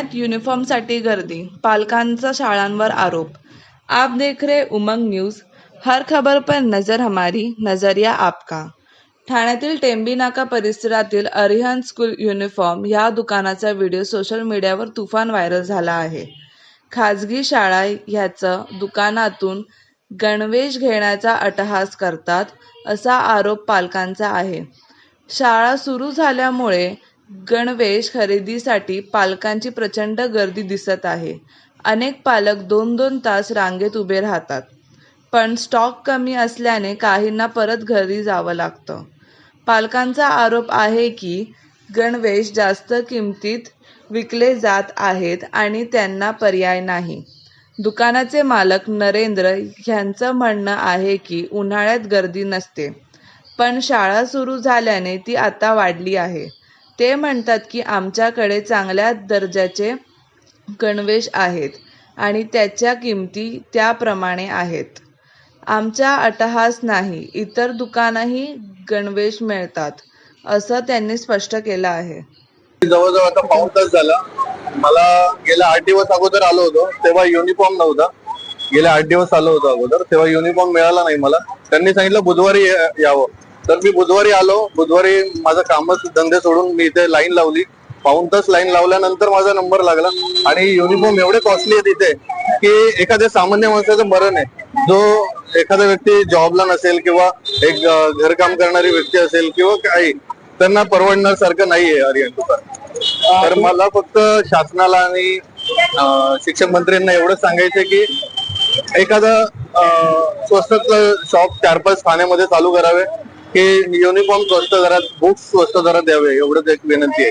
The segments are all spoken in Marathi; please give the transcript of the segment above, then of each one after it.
पुण्यात युनिफॉर्मसाठी गर्दी पालकांचा शाळांवर आरोप. आप देख रे उमंग न्यूज. हर खबर पर नजर हमारी नजरिया आपका. ठाण्यातील टेंबी नाका परिसरातील अरिहंत स्कूल युनिफॉर्म या दुकानाचा व्हिडिओ सोशल मीडियावर तुफान व्हायरल झाला आहे. खाजगी शाळा ह्याचं दुकानातून गणवेश घेण्याचा अटहास करतात असा आरोप पालकांचा आहे. शाळा सुरू झाल्यामुळे गणवेश खरेदीसाठी पालकांची प्रचंड गर्दी दिसत आहे. अनेक पालक दोन दोन तास रांगेत उभे राहतात. पण स्टॉक कमी असल्याने काहींना परत घरी जावं लागतं. पालकांचा आरोप आहे की गणवेश जास्त किमतीत विकले जात आहेत आणि त्यांना पर्याय नाही. दुकानाचे मालक नरेंद्र यांचं म्हणणं आहे की उन्हाळ्यात गर्दी नसते. पण शाळा सुरू झाल्याने ती आता वाढली आहे. ते म्हणतात की आमच्याकडे चांगल्या दर्जाचे गणवेश आहेत आणि त्याच्या किमती त्याप्रमाणे आहेत. आमचा अट्टहास नाही इतर दुकानही गणवेश मिळतात असं त्यांनी स्पष्ट केलं आहे. जवळजवळ आता पाऊन तास झाला. मला गेल्या आठ दिवस अगोदर आलो होतो तेव्हा युनिफॉर्म नव्हता. गेल्या आठ दिवस आलो होतो अगोदर तेव्हा युनिफॉर्म मिळाला नाही मला. त्यांनी सांगितलं बुधवारी यावं. तर मी बुधवारी आलो. बुधवारी माझं कामच धंदे सोडून मी इथे लाईन लावली. पाऊण तास लाईन लावल्यानंतर माझा नंबर लागला. आणि युनिफॉर्म एवढे कॉस्टली आहे तिथे की एखाद्या सामान्य माणसाचं मरण आहे. जो एखादा व्यक्ती जॉबला नसेल किंवा एक घरकाम करणारी व्यक्ती असेल किंवा काही त्यांना परवडणार सारखं नाहीये आर्यन. तर मला फक्त शासनाला आणि शिक्षण मंत्र्यांना एवढं सांगायचं की एखादा अं, स्वस्तातलं शॉप चार पाच ठाण्यामध्ये चालू करावे. की युनिफॉर्म स्वस्त दरात बुक्स स्वस्त दरात द्यावे एवढंच एक विनंती आहे.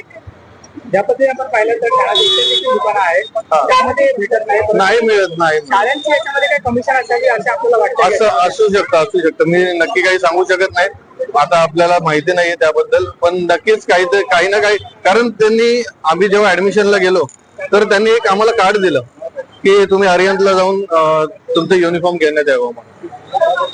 ज्या पद्धतीने आपण पाहिलं तर शाळा दुकानं आहेत त्यामध्ये भेटत नाही. परंतु नाही मिळत नाही मिळत. शाळांच्या याच्यामध्ये काही कमिशन असावी असं आपल्याला वाटतं असं असू शकतं असू शकतं. मी नक्की काही सांगू शकत नाही. आता आपल्याला माहिती नाहीये त्याबद्दल पण नक्कीच काही ते- काही ना काही कारण त्यांनी आम्ही जेव्हा ऍडमिशनला गेलो तर त्यांनी एक आम्हाला कार्ड दिलं की तुम्ही अरियंतला जाऊन अं, तुमचं युनिफॉर्म घेण्यात यावं म्हणून.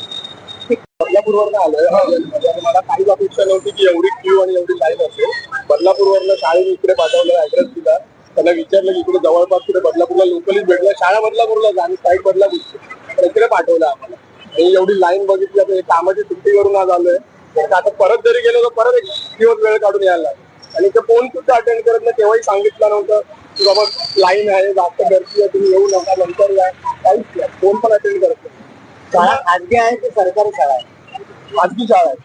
बदलापूरवरनं आलोय. मला काहीच अपेक्षा नव्हती की एवढी क्यू आणि एवढी लाईन असेल. बदलापूरवरनं शाळेने इकडे पाठवलं ऍड्रेस दिला. त्यांना विचारलं की इकडे जवळपास कुठे बदलापूरला लोकलीच भेटलं. शाळा बदलापूरला आणि साईड बदलापूर इकडे पाठवलं आम्हाला. आणि एवढी लाईन बघितली आता कामाची कामाची सुट्टीवरून आज आलोय. आता परत जरी गेलो तर परत एक दिवस वेळ काढून यायला लागेल. आणि ते फोन सुद्धा अटेंड करत नाही तेव्हाही सांगितलं नव्हतं की बाबा लाईन आहे जास्त गर्दी आहे तुम्ही येऊ नका नंतर या. काहीच फोन पण अटेंड करत नाही. शाळा खाजगी आहे की सरकारी शाळा आहे? खाजगी शाळा आहे.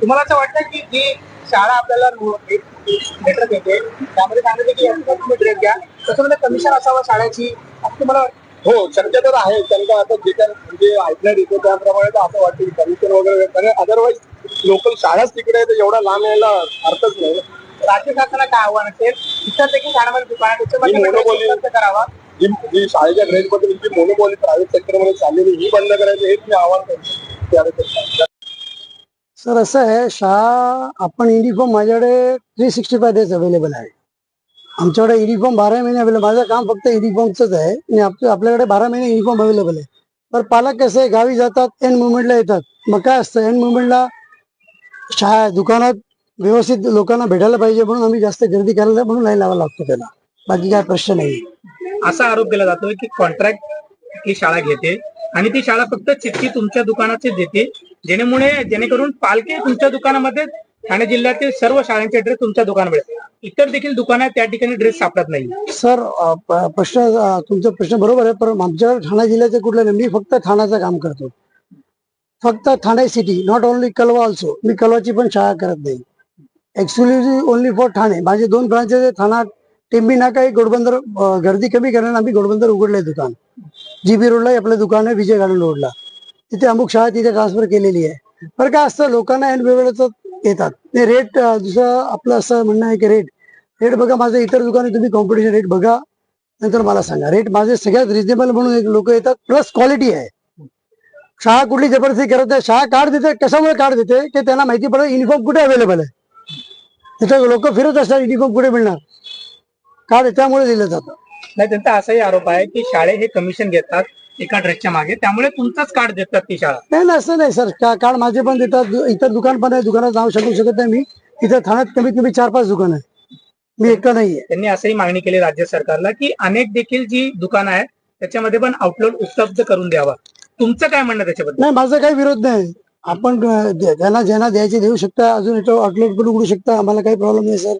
तुम्हाला असं वाटतं की जी शाळा आपल्याला लेटर देते त्यामध्ये सांगितलं की तुम्ही ड्रेस घ्या. त्याच्यामध्ये कमिशन असावं शाळेची असं तुम्हाला हो शक्य तर आहे. त्यांना आता जे काय म्हणजे ऐकण्यात येतो त्याप्रमाणे तर असं वाटतं की कमिशन वगैरे कारण अदरवाईज लोकल शाळाच तिकडे आहे तर एवढा लांब यायला अर्थच नाही. राज्य शासनाला काय आव्हान असेल? इतर देखील शाळांमध्ये दुकान त्याच्यामध्ये करावा. जी शाळेच्या ड्रेस बद्दल जी मोनोपॉली प्रायव्हेट सेक्टरमध्ये चाललेली ही बंद करायची हेच मी आव्हान करतो. त्यावेळेस सर असं आहे शाळा आपण युनिफॉर्म माझ्याकडे three sixty five days available आहे. आमच्याकडे युनिफॉर्म बारा महिने अवेलेबल माझं काम फक्त युनिफॉर्मचंच आहे. आणि आप- आपल्याकडे बारा महिने युनिफॉर्म अवेलेबल आहे. तर पालक कसे गावी जातात एन मुवमेंटला येतात. मग काय असतं एन मुवमेंटला शाळा दुकानात व्यवस्थित लोकांना भेटायला पाहिजे म्हणून आम्ही जास्त गर्दी करायला म्हणून लाईन लावायला लागतो त्याला. बाकी काय प्रश्न नाही. असा आरोप केला जातोय की कॉन्ट्रॅक्ट ही शाळा घेते आणि ती शाळा फक्त चिठ्ठी तुमच्या दुकानाची देते जेणेमुळे जेणेकरून पालखी तुमच्या दुकानामध्ये ठाणे जिल्ह्यातील सर्व शाळांचे ड्रेस तुमच्या दुकानामध्ये इतर देखील दुकान आहेत त्या ठिकाणी ड्रेस सापडत नाही. सर प्रश्न तुमचा प्रश्न बरोबर आहे पण आमच्याकडे ठाणे जिल्ह्याचे कुठले नाही. मी फक्त ठाण्याचं काम करतो. फक्त Thane city not only Kalwa also मी कलवाची पण शाळा करत नाही. Exclusive only for Thane. माझे दोन ब्रांचेस ठाणा टेंबी नाका एक गोडबंदर गर्दी कमी करण्यासाठी आम्ही गोडबंदर उघडले दुकान. जीबी रोडला आपलं दुकान आहे विजय गार्डन रोडला तिथे अमुक शाळा तिथे ट्रान्सफर केलेली आहे. बरं काय असतं लोकांना ऐन वेळेच येतात. ते रेट दुसरं आपलं असं म्हणणं आहे की रेट रेट बघा माझं इतर दुकाने तुम्ही कॉम्पिटिशन रेट बघा नंतर मला सांगा. रेट माझे सगळ्यात रिजनेबल म्हणून लोक येतात प्लस क्वालिटी आहे. शाळा कुठली जबरदस्ती करत नाही. शाळा कार्ड देते कशामुळे कार्ड देते की त्यांना माहिती पडेल युनिफॉर्म कुठे अवेलेबल आहे? तिथं लोक फिरत असतात युनिफॉर्म कुठे मिळणार? कार्ड त्यामुळे दिलं जातं. नाही त्यांचा असाही आरोप आहे की शाळे हे कमिशन घेतात. एका ड्रेसच्या मागे. त्यामुळे तुमचंच कार्ड देतात ती शाळा. नाही नाही असं नाही सर का कार्ड माझे पण देतात. दु- इतर दुकान पण आहे. दुकानात नाव सांगू शकत नाही मी. इथं ठाण्यात कमीत कमी चार पाच दुकान आहे मी एकटा नाहीये. त्यांनी असंही मागणी केली राज्य सरकारला की अनेक देखील जी दुकानं आहेत त्याच्यामध्ये पण आउटलेट उपलब्ध करून द्यावा. तुमचं काय म्हणणं त्याच्याबद्दल? नाही माझा काही विरोध नाही. आपण अं, ज्यांना ज्यांना द्यायचे देऊ शकता अजून आउटलेट पण उघडू शकता. आम्हाला काही प्रॉब्लेम नाही सर